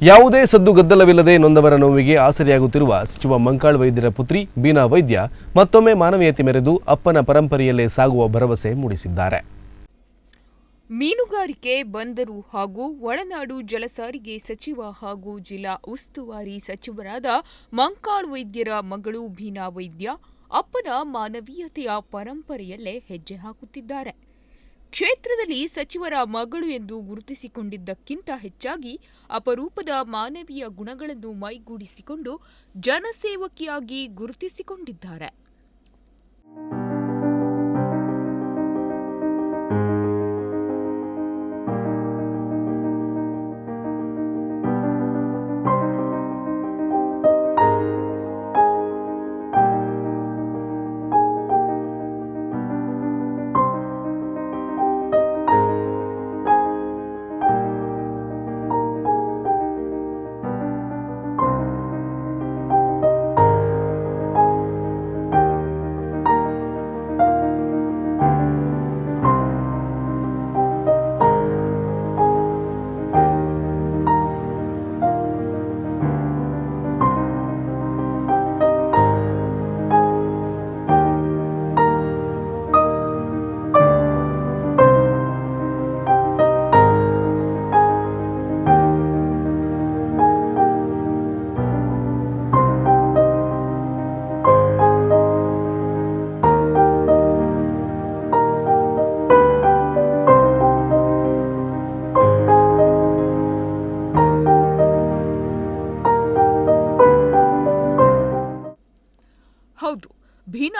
ಯಾವುದೇ ಸದ್ದು ಗದ್ದಲವಿಲ್ಲದೆ ನೊಂದವರ ನೋವಿಗೆ ಆಸರೆಯಾಗುತ್ತಿರುವ ಸಚಿವ ಮಂಕಾಳ್ ವೈದ್ಯರ ಪುತ್ರಿ ಬೀನಾ ವೈದ್ಯ ಮತ್ತೊಮ್ಮೆ ಮಾನವೀಯತೆ ಮೆರೆದು ಅಪ್ಪನ ಪರಂಪರೆಯಲ್ಲೇ ಸಾಗುವ ಭರವಸೆ ಮೂಡಿಸಿದ್ದಾರೆ. ಮೀನುಗಾರಿಕೆ, ಬಂದರು ಹಾಗೂ ಒಳನಾಡು ಜಲಸಾರಿಗೆ ಸಚಿವ ಹಾಗೂ ಜಿಲ್ಲಾ ಉಸ್ತುವಾರಿ ಸಚಿವರಾದ ಮಂಕಾಳ್ ವೈದ್ಯರ ಮಗಳು ಬೀನಾ ವೈದ್ಯ ಅಪ್ಪನ ಮಾನವೀಯತೆಯ ಪರಂಪರೆಯಲ್ಲೇ ಹೆಜ್ಜೆ ಹಾಕುತ್ತಿದ್ದಾರೆ. ಕ್ಷೇತ್ರದಲ್ಲಿ ಸಚಿವರ ಮಗಳು ಎಂದು ಗುರುತಿಸಿಕೊಂಡಿದ್ದಕ್ಕಿಂತ ಹೆಚ್ಚಾಗಿ ಅಪರೂಪದ ಮಾನವೀಯ ಗುಣಗಳನ್ನು ಮೈಗೂಡಿಸಿಕೊಂಡು ಜನಸೇವಕಿಯಾಗಿ ಗುರುತಿಸಿಕೊಂಡಿದ್ದಾರೆ.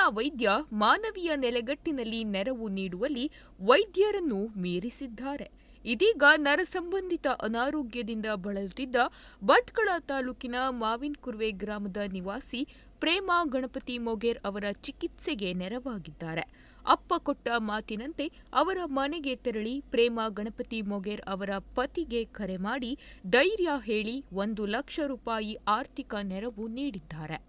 ವೈದ್ಯ ಮಾನವೀಯ ನೆಲೆಗಟ್ಟಿನಲ್ಲಿ ನೆರವು ನೀಡುವಲ್ಲಿ ವೈದ್ಯರನ್ನು ಮೀರಿಸಿದ್ದಾರೆ. ಇದೀಗ ನರ ಸಂಬಂಧಿತ ಅನಾರೋಗ್ಯದಿಂದ ಬಳಲುತ್ತಿದ್ದ ಭಟ್ಕಳ ತಾಲೂಕಿನ ಮಾವಿನ್ಕುರ್ವೆ ಗ್ರಾಮದ ನಿವಾಸಿ ಪ್ರೇಮಾ ಗಣಪತಿ ಮೊಗೇರ್ ಅವರ ಚಿಕಿತ್ಸೆಗೆ ನೆರವಾಗಿದ್ದಾರೆ. ಅಪ್ಪ ಕೊಟ್ಟ ಮಾತಿನಂತೆ ಅವರ ಮನೆಗೆ ತೆರಳಿ ಪ್ರೇಮಾ ಗಣಪತಿ ಮೊಗೇರ್ ಅವರ ಪತಿಗೆ ಕರೆ ಮಾಡಿ ಧೈರ್ಯ ಹೇಳಿ ಒಂದು ಲಕ್ಷ ರೂಪಾಯಿ ಆರ್ಥಿಕ ನೆರವು ನೀಡಿದ್ದಾರೆ.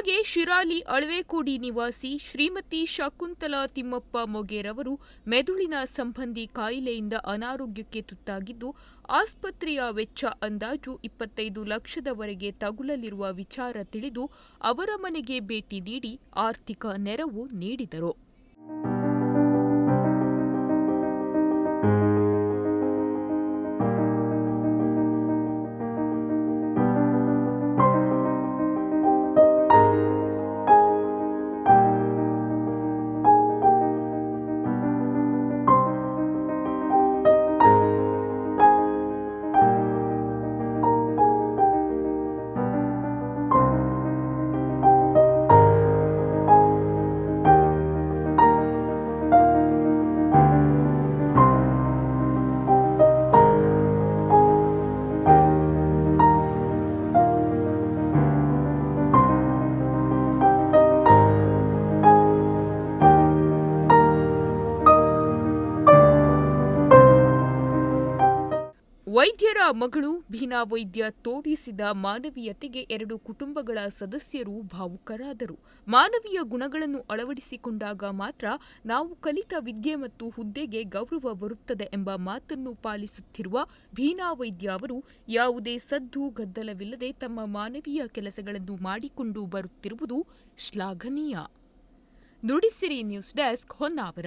ಹಾಗೆ ಶಿರಾಲಿ ಅಳವೆಕೋಡಿ ನಿವಾಸಿ ಶ್ರೀಮತಿ ಶಕುಂತಲಾ ತಿಮ್ಮಪ್ಪ ಮೊಗೇರವರು ಮೆದುಳಿನ ಸಂಬಂಧಿ ಕಾಯಿಲೆಯಿಂದ ಅನಾರೋಗ್ಯಕ್ಕೆ ತುತ್ತಾಗಿದ್ದು, ಆಸ್ಪತ್ರೆಯ ವೆಚ್ಚ ಅಂದಾಜು ಇಪ್ಪತ್ತೈದು ಲಕ್ಷದವರೆಗೆ ತಗುಲಲಿರುವ ವಿಚಾರ ತಿಳಿದು ಅವರ ಮನೆಗೆ ಭೇಟಿ ನೀಡಿ ಆರ್ಥಿಕ ನೆರವು ನೀಡಿದರು. ವೈದ್ಯರ ಮಗಳು ಭೀನಾ ವೈದ್ಯ ತೋರಿಸಿದ ಮಾನವೀಯತೆಗೆ ಎರಡು ಕುಟುಂಬಗಳ ಸದಸ್ಯರು ಭಾವುಕರಾದರು. ಮಾನವೀಯ ಗುಣಗಳನ್ನು ಅಳವಡಿಸಿಕೊಂಡಾಗ ಮಾತ್ರ ನಾವು ಕಲಿತ ವಿದ್ಯೆ ಮತ್ತು ಹುದ್ದೆಗೆ ಗೌರವ ಬರುತ್ತದೆ ಎಂಬ ಮಾತನ್ನು ಪಾಲಿಸುತ್ತಿರುವ ಭೀನಾ ವೈದ್ಯ ಅವರು ಯಾವುದೇ ಸದ್ದು ಗದ್ದಲವಿಲ್ಲದೆ ತಮ್ಮ ಮಾನವೀಯ ಕೆಲಸಗಳನ್ನು ಮಾಡಿಕೊಂಡು ಬರುತ್ತಿರುವುದು ಶ್ಲಾಘನೀಯ. Nudisiri news desk Honnavar.